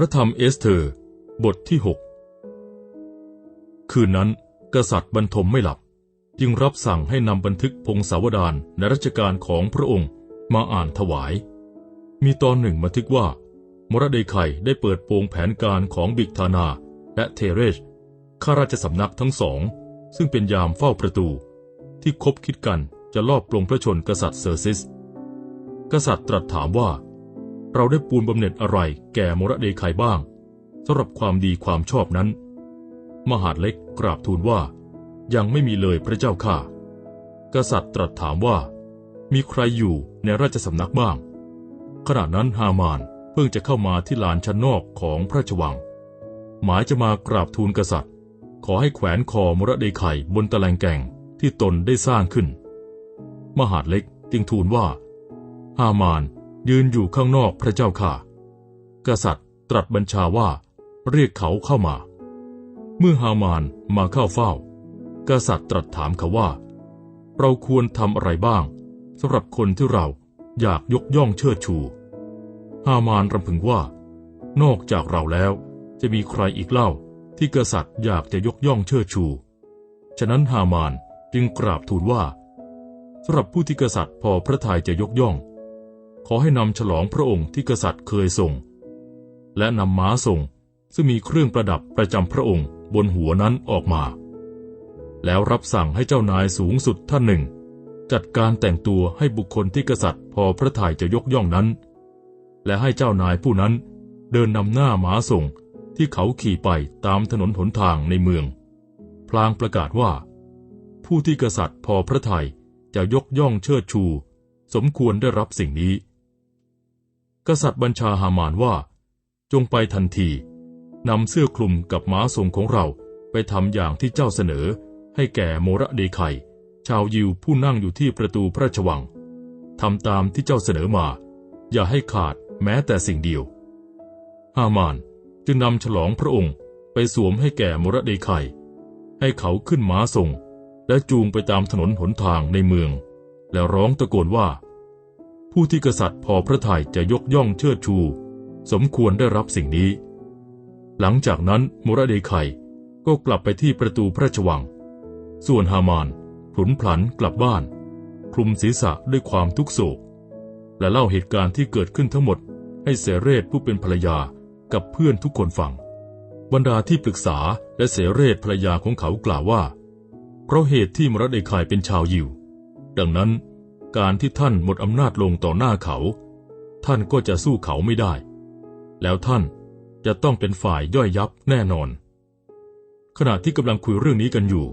ระธรรมเอสเธอร์ บทที่หกคืนนั้น กษัตริย์บรรทมไม่หลับ จึงรับสั่งให้นำบันทึกพงศาวดารในรัชกาลของพระองค์มาอ่านถวาย มีตอนหนึ่งบันทึกว่า มรดเคัยได้เปิดโปงแผนการของบิกทานา และเทเรชข้าราชสำนักทั้งสอง ซึ่งเป็นยามเฝ้าประตู ที่คบคิดกันจะลอบปลงพระชนกษัตริย์เซอร์ซิส กษัตริย์ตรัสถามว่า เราได้ปูนบำเหน็จอะไรแก่มรเดคัยบ้างสำหรับความดีความชอบนั้น มหาดเล็กกราบทูลว่า ยังไม่มีเลยพระเจ้าข้ากษัตริย์ตรัสถามว่า มีใครอยู่ในราชสำนักบ้าง ขณะนั้นฮามานเพิ่งจะเข้ามาที่ลานชั้นนอกของพระราชวัง หมายจะมากราบทูลกษัตริย์ ขอให้แขวนคอมรเดไข่บนตะแลงแก่งที่ตนได้สร้างขึ้น มหาดเล็กจึงทูลว่า ฮามาน ยืนอยู่ข้างนอกพระเจ้าค่ะ กษัตริย์ตรัสบัญชาว่า เรียกเขาเข้ามา เมื่อฮามานมาเข้าเฝ้า กษัตริย์ตรัสถามเขาว่า เราควรทำอะไรบ้างสำหรับคนที่เราอยากยกย่องเชิดชู ฮามานรำพึงว่า นอกจากเราแล้วจะมีใครอีกเล่าที่กษัตริย์อยากจะยกย่องเชิดชู ฉะนั้นฮามานจึงกราบทูลว่าสำหรับผู้ที่กษัตริย์พอพระทัยจะยกย่อง ขอให้นำฉลองพระองค์ที่กษัตริย์เคยทรง และนำม้าทรง ซึ่งมีเครื่องประดับประจำพระองค์บนหัวนั้นออกมา แล้วรับสั่งให้เจ้านายสูงสุดท่านหนึ่ง จัดการแต่งตัวให้บุคคลที่กษัตริย์พอพระทัยจะยกย่องนั้น และให้เจ้านายผู้นั้นเดินนำหน้าม้าส่งที่เขาขี่ไปตามถนนหนทางในเมือง พลางประกาศว่า ผู้ที่กษัตริย์พอพระทัยจะยกย่องเชิดชู สมควรได้รับสิ่งนี้ กษัตริย์บัญชาหามานว่า จงไปทันทีนำเสื้อคลุมกับม้าทรงของเราไปทำอย่างที่เจ้าเสนอ ให้แก่โมระเดไคชาวยิวผู้นั่งอยู่ที่ประตูพระราชวังทำตามที่เจ้าเสนอมา อย่าให้ขาดแม้แต่สิ่งเดียว ฮามานจึงนำฉลองพระองค์ไปสวมให้แก่มระเดไคให้เขาขึ้นม้าทรง และจูงไปตามถนนหนทางในเมือง แล้วร้องตะโกนว่า ผู้ที่กษัตริย์พอพระทัยจะยกย่องเชิดชู สมควรได้รับสิ่งนี้ หลังจากนั้นมุระเดไคก็กลับไปที่ประตูพระราชวัง ส่วนฮามานผุนผันกลับบ้าน คลุมศีรษะด้วยความทุกโศก และเล่าเหตุการณ์ที่เกิดขึ้นทั้งหมด ให้เสเรศผู้เป็นภรรยากับเพื่อนทุกคนฟัง บรรดาที่ปรึกษาและเสเรศภรรยาของเขากล่าวว่า เพราะเหตุที่มรดกายเป็นชาวยิว ดังนั้น การที่ท่านหมดอำนาจลงต่อหน้าเขา ท่านก็จะสู้เขาไม่ได้ แล้วท่านจะต้องเป็นฝ่ายย่อยยับแน่นอน ขณะที่กำลังคุยเรื่องนี้กันอยู่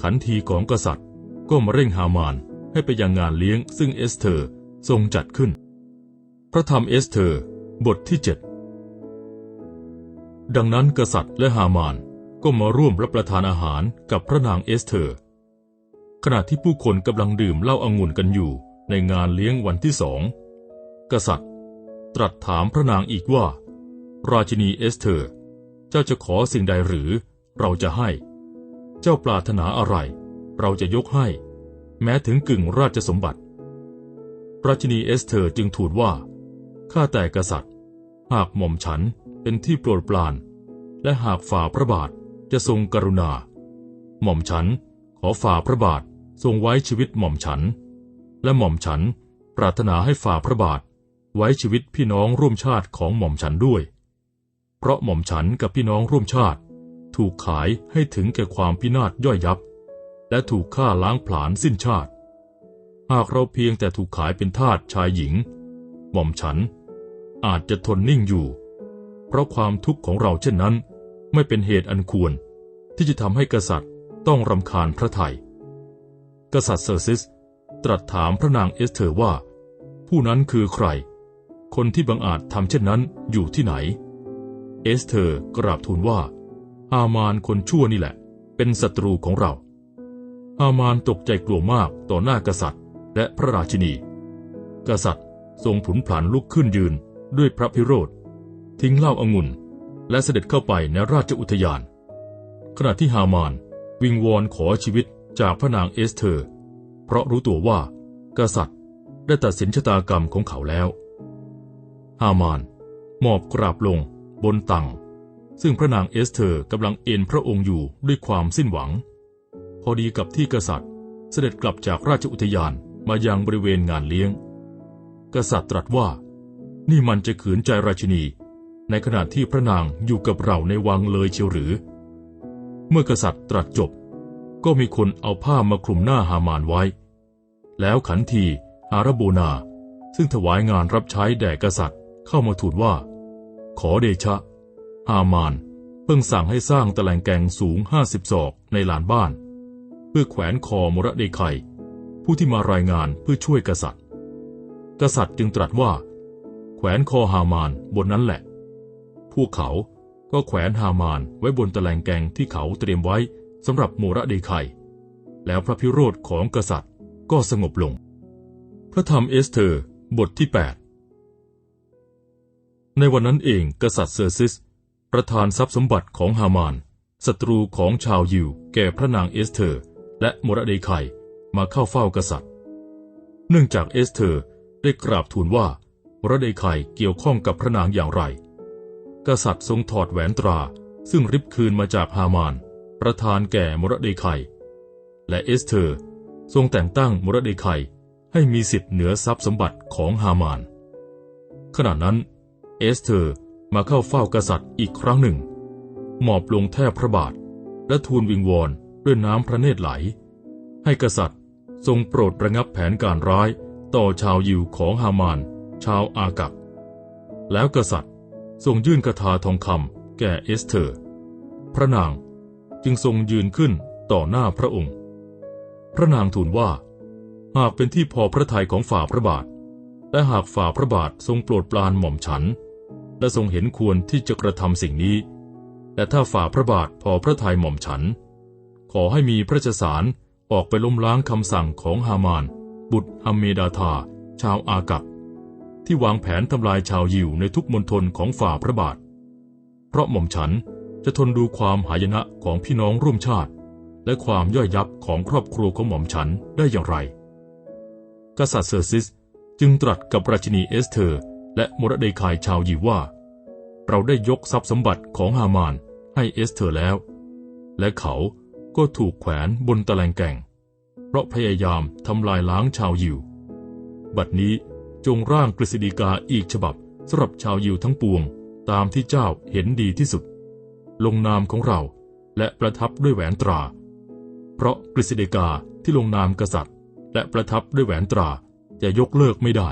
ขันทีของกษัตริย์ก็มาเร่งฮามานให้ไปยังงานเลี้ยงซึ่งเอสเธอร์ทรงจัดขึ้น พระธรรมเอสเธอร์ บทที่เจ็ดดังนั้นกษัตริย์และฮามานก็มาร่วมรับประทานอาหารกับพระนางเอสเธอร์ ขณะที่ผู้คนกำลังดื่มเหล้าอางุ่นกันอยู่ในงานเลี้ยงวันที่สอง กษัตริย์ ตรัสถามพระนางอีกว่า ราชินีเอสเธอร์ เจ้าจะขอสิ่งใดหรือ เราจะให้ เจ้าปรารถนาอะไร เราจะยกให้ แม้ถึงกึ่งราชสมบัติ ราชินีเอสเธอร์จึงทูลว่า ข้าแต่กษัตริย์ หากหม่อมฉันเป็นที่โปรดปราน และหากฝ่าพระบาทจะทรงกรุณา หม่อมฉันขอฝ่าพระบาท ทรงไว้ชีวิตหม่อมฉัน และหม่อมฉันปรารถนาให้ฝ่าพระบาท ไว้ชีวิตพี่น้องร่วมชาติของหม่อมฉันด้วย เพราะหม่อมฉันกับพี่น้องร่วมชาติ ถูกขายให้ถึงแก่ความพินาศย่อยยับ และถูกฆ่าล้างผลาญสิ้นชาติ หากเราเพียงแต่ถูกขายเป็นทาสชายหญิง หม่อมฉันอาจจะทนนิ่งอยู่ เพราะความทุกข์ของเราเช่นนั้น ไม่เป็นเหตุอันควร ที่จะทำให้กษัตริย์ต้องรำคาญพระไทย กษัตริย์เซอร์ซิส ตรัสถามพระนางเอสเธอร์ว่า ผู้นั้นคือใคร คนที่บังอาจทำเช่นนั้นอยู่ที่ไหน เอสเธอร์กราบทูลว่า ฮามานคนชั่วนี่แหละ เป็นศัตรูของเรา ฮามานตกใจกลัวมากต่อหน้ากษัตริย์และพระราชินี กษัตริย์ทรงผุนผันลุกขึ้นยืนด้วยพระพิโรธทิ้งเหล้าอางุ่น และเสด็จเข้าไปในราชอุทยาน ขณะที่ฮามานวิงวอนขอชีวิต จากพระนางเอสเธอร์ เพราะรู้ตัวว่า กษัตริย์ได้ตัดสินชะตากรรมของเขาแล้ว ฮามานมอบกราบลงบนตังซึ่งพระนางเอสเธอร์กำลังเอ็นพระองค์อยู่ด้วยความสิ้นหวัง พอดีกับที่กษัตริย์เสด็จกลับจากราชอุทยานมายังบริเวณงานเลี้ยง กษัตริย์ตรัสว่า นี่มันจะขืนใจราชินี ในขณะที่พระนางอยู่กับเราในวังเลยเชียวหรือ เมื่อกษัตริย์ตรัสจบ ก็มีคนเอาผ้ามาคลุมหน้าฮามานไว้ แล้วขันทีอารโบนา ซึ่งถวายงานรับใช้แด่กษัตริย์เข้ามาทูลว่า ขอเดชะ ฮามาน เพิ่งสั่งให้สร้างตะแลงแกงสูงห้าสิบศอกในลานบ้าน เพื่อแขวนคอมระเดไคผู้ที่มารายงานเพื่อช่วยกษัตริย์ กษัตริย์จึงตรัสว่า แขวนคอฮามานบนนั้นแหละ พวกเขาก็แขวนฮามานไว้บนตะแลงแกงที่เขาเตรียมไว้ สำหรับโมระเดไคแล้วพระพิโรธของกษัตริย์ก็สงบลง พระธรรมเอสเธอร์บทที่ 8 ในวันนั้นเองกษัตริย์เซอร์ซิส ประธานทรัพย์สมบัติของฮามานศัตรูของชาวยิว แก่พระนางเอสเธอร์ และโมระเดไคมาเข้าเฝ้ากษัตริย์ เนื่องจากเอสเธอร์ได้กราบทูลว่าโมระเดไคเกี่ยวข้องกับพระนางอย่างไร กษัตริย์ทรงถอดแหวนตราซึ่งริบคืนมาจากฮามาน ประธานแก่มระเดไคและเอสเธอร์ทรงแต่งตั้งมระเดไคให้มีสิทธิ์เหนือทรัพย์สมบัติของฮามาน ขณะนั้น เอสเธอร์มาเข้าเฝ้ากษัตริย์อีกครั้งหนึ่ง หมอบลงแทบพระบาท และทูลวิงวอนด้วยน้ำพระเนตรไหล ให้กษัตริย์ทรงโปรดระงับแผนการร้ายต่อชาวยิวของฮามาน ชาวอากักแล้วกษัตริย์ทรงยื่นกระทาทองคำแก่เอสเธอร์ พระนาง จึงทรงยืนขึ้นต่อหน้าพระองค์ พระนางทูลว่า หากเป็นที่พอพระทัยของฝ่าพระบาท และหากฝ่าพระบาททรงโปรดปรานหม่อมฉัน และทรงเห็นควรที่จะกระทำสิ่งนี้ แต่ถ้าฝ่าพระบาทพอพระทัยหม่อมฉัน ขอให้มีพระราชสารออกไปล้มล้างคำสั่งของฮามาน บุตรฮัมเมดาธา ชาวอากักที่วางแผนทำลายชาวยิวในทุกมณฑลของฝ่าพระบาท เพราะหม่อมฉัน จะทนดูความหายนะของพี่น้องร่วมชาติ และความย่อยยับของครอบครัวของหม่อมฉันได้อย่างไร กษัตริย์เซอร์ซิสจึงตรัสกับราชินีเอสเธอร์ และมรดกายชาวยิวว่า เราได้ยกทรัพย์สมบัติของฮามานให้เอสเธอร์แล้ว และเขาก็ถูกแขวนบนตะแลงแก่ง เพราะพยายามทำลายล้างชาวยิว บัดนี้จงร่างกฤษฎีกาอีกฉบับสำหรับชาวยิวทั้งปวงตามที่เจ้าเห็นดีที่สุด ลงนามของเรา และประทับด้วยแหวนตรา เพราะกฤษฎีกาที่ลงนามกษัตริย์ และประทับด้วยแหวนตราจะยกเลิกไม่ได้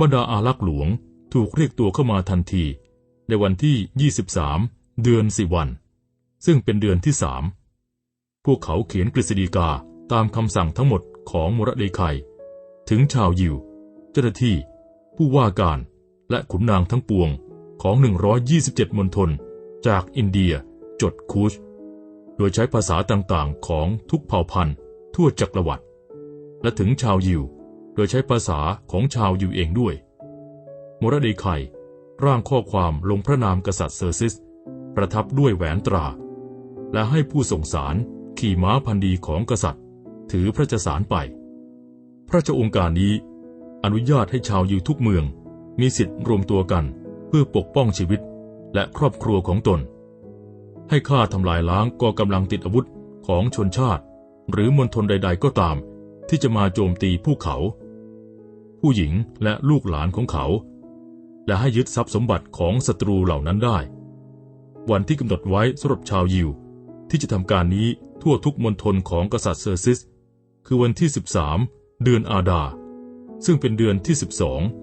บรรดาอารักษ์หลวงถูกเรียกตัวเข้ามาทันที ในวันที่ 23 เดือนสิวัน ซึ่งเป็นเดือนที่สามพวกเขาเขียนกฤษฎีกาตามคำสั่งทั้งหมดของมรดกไคถึงชาวยิว เจ้าหน้าที่ ผู้ว่าการและขุนนางทั้งปวงของ 127 มณฑล จากอินเดียจดคูช โดยใช้ภาษาต่างๆ ของทุกเผ่าพันธุ์ ทั่วจักรวรรดิ และถึงชาวยิว โดยใช้ภาษาของชาวยิวเองด้วยมรดีไคร่างข้อความลงพระนามกษัตริย์เซอร์ซิส ประทับด้วยแหวนตรา และให้ผู้ส่งสารขี่ม้าพันดีของกษัตริย์ ถือพระราชสารไป พระราองค์การนี้ อนุญาตให้ชาวยิวทุกเมือง มีสิทธิ์รวมตัวกันเพื่อปกป้องชีวิต และครอบครัวของตน ให้ฆ่าทำลายล้างก่อกำลังติดอาวุธของชนชาติ หรือมณฑลใด ๆ ก็ตาม ที่จะมาโจมตีผู้เขา ผู้หญิงและลูกหลานของเขา และให้ยึดทรัพย์สมบัติของศัตรูเหล่านั้นได้ วันที่กำหนดไว้สำหรับชาวยิว ที่จะทำการนี้ทั่วทุกมณฑลของกษัตริย์เซอร์ซิส คือวันที่ 13 เดือนอาดา ซึ่งเป็นเดือนที่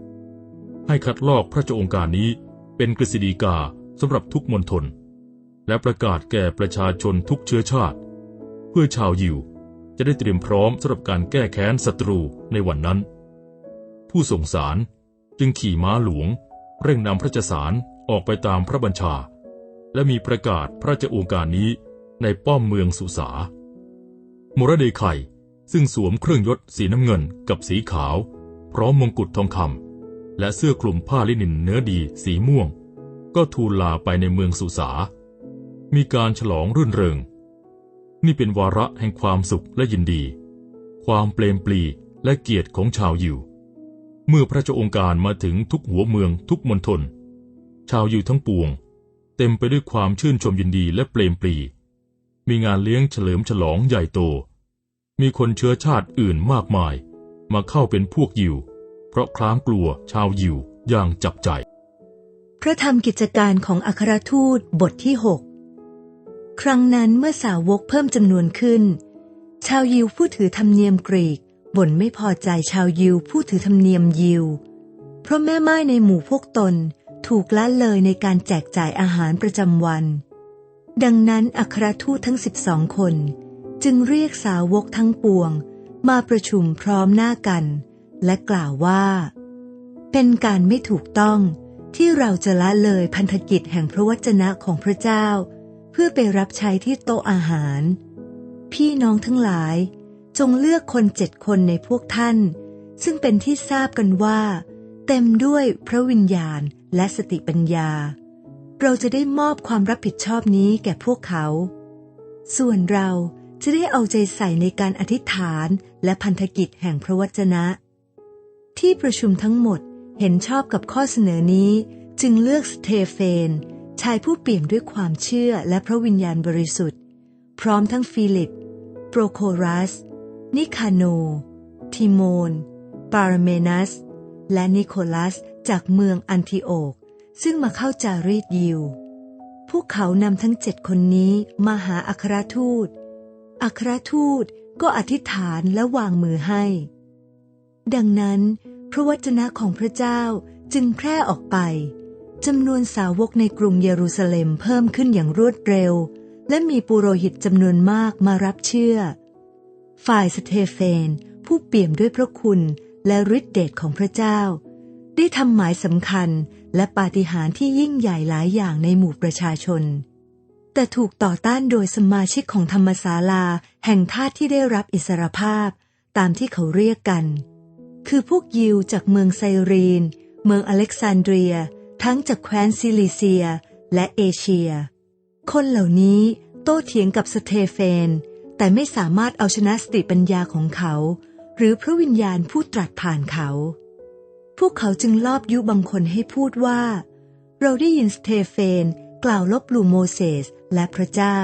12 ให้คัดลอกพระเจ้าองค์การนี้ เป็นกฤษฎีกาสำหรับทุกมณฑลและประกาศแก่ประชาชนทุกเชื้อชาติ เพื่อชาวยิวจะได้เตรียมพร้อมสำหรับการแก้แค้นศัตรูในวันนั้น ผู้ส่งสารจึงขี่ม้าหลวง เร่งนำพระจสารออกไปตามพระบัญชา และมีประกาศพระราชโองการนี้ในป้อมเมืองสุสาโมรเดไคซึ่งสวมเครื่องยศสีน้ำเงินกับสีขาว พร้อมมงกุฎทองคำ และเสื้อคลุมผ้าลินินเนื้อดีสีม่วง ก็ทูลลาไปในเมืองสุสา มีการฉลองรื่นเริง นี่เป็นวาระแห่งความสุขและยินดี ความเปลมปลีและเกียรติของชาวยิว เมื่อพระเจ้าองค์การมาถึงทุกหัวเมืองทุกมณฑล ชาวยิวทั้งปวง เต็มไปด้วยความชื่นชมยินดีและเปลมปรีมีงานเลี้ยงเฉลิมฉลองใหญ่โต มีคนเชื้อชาติอื่นมากมาย มาเข้าเป็นพวกยิว ราะคล้ามกลัวชาวยิวอย่างจับใจ พระธรรมกิจการของอัครทูตบทที่ 6 ครั้งนั้นเมื่อสาวกเพิ่มจำนวนขึ้น ชาวยิวผู้ถือธรรมเนียมกรีกบ่นไม่พอใจชาวยิวผู้ถือธรรมเนียมยิว เพราะแม่ไม้ในหมู่พวกตนถูกละเลยในการแจกจ่ายอาหารประจำวัน ดังนั้นอัครทูตทั้งสิบสองคน จึงเรียกสาวกทั้งปวง มาประชุมพร้อมหน้ากัน และกล่าวว่า เป็นการไม่ถูกต้องที่เราจะละเลยพันธกิจแห่งพระวจนะของพระเจ้า เพื่อไปรับใช้ที่โต๊ะอาหาร พี่น้องทั้งหลาย จงเลือกคนเจ็ดคนในพวกท่าน ซึ่งเป็นที่ทราบกันว่า เต็มด้วยพระวิญญาณและสติปัญญา เราจะได้มอบความรับผิดชอบนี้แก่พวกเขา ส่วนเราจะได้เอาใจใส่ในการอธิษฐานและพันธกิจแห่งพระวจนะ ที่ประชุมทั้งหมดเห็นชอบกับข้อเสนอนี้ จึงเลือกสเตเฟน ชายผู้เปี่ยมด้วยความเชื่อและพระวิญญาณบริสุทธิ์ พร้อมทั้งฟิลิป โปรโครัส นิคาโน ทิโมน ปารเมนัส และนิโคลัสจากเมืองอันทิโอก ซึ่งมาเข้าจารีตยิว พวกเขานำทั้งเจ็ดคนนี้มาหาอัครทูต อัครทูตก็อธิษฐานและวางมือให้ ดังนั้น พระวจนะของพระเจ้าจึงแพร่ออกไปจำนวนสาวกในกรุงเยรูซาเล็มเพิ่มขึ้นอย่างรวดเร็ว และมีปุโรหิตจำนวนมากมารับเชื่อ ฝ่ายสเตเฟน ผู้เปี่ยมด้วยพระคุณและฤทธิเดชของพระเจ้า ได้ทำหมายสำคัญและปาฏิหาริย์ที่ยิ่งใหญ่หลายอย่างในหมู่ประชาชน แต่ถูกต่อต้านโดยสมาชิกของธรรมศาลาแห่งทาสที่ได้รับอิสรภาพตามที่เขาเรียกกัน คือพวกยิวจากเมืองไซรีน เมืองอเล็กซานเดรีย ทั้งจากแคว้นซิลิเซียและเอเชีย คนเหล่านี้โต้เถียงกับสเตเฟน แต่ไม่สามารถเอาชนะสติปัญญาของเขา หรือพระวิญญาณผู้ตรัสผ่านเขา พวกเขาจึงลอบยุบางคนให้พูดว่า เราได้ยินสเตเฟนกล่าวลบหลู่โมเสสและพระเจ้า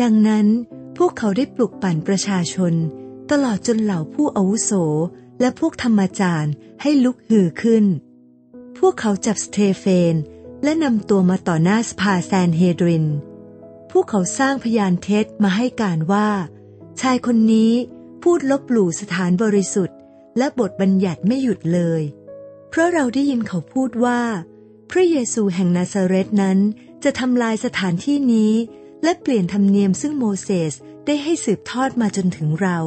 ดังนั้นพวกเขาได้ปลุกปั่นประชาชน ตลอดจนเหล่าผู้อาวุโส และพวกธรรมจารย์ให้ลุกฮือขึ้น พวกเขาจับสเตเฟน และนำตัวมาต่อหน้าสภาแซนเฮดริน พวกเขาสร้างพยานเท็จมาให้การว่า ชายคนนี้พูดลบหลู่สถานบริสุทธิ์ และบทบัญญัติไม่หยุดเลย เพราะเราได้ยินเขาพูดว่า พระเยซูแห่งนาซาเรตนั้นจะทำลายสถานที่นี้ และเปลี่ยนธรรมเนียมซึ่งโมเสสได้ให้สืบทอดมาจนถึงเรา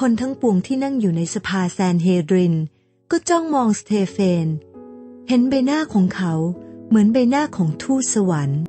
คนทั้งปวงที่นั่งอยู่ในสภาแซนเฮดริน ก็จ้องมองสเตเฟน เห็นใบหน้าของเขาเหมือนใบหน้าของทูตสวรรค์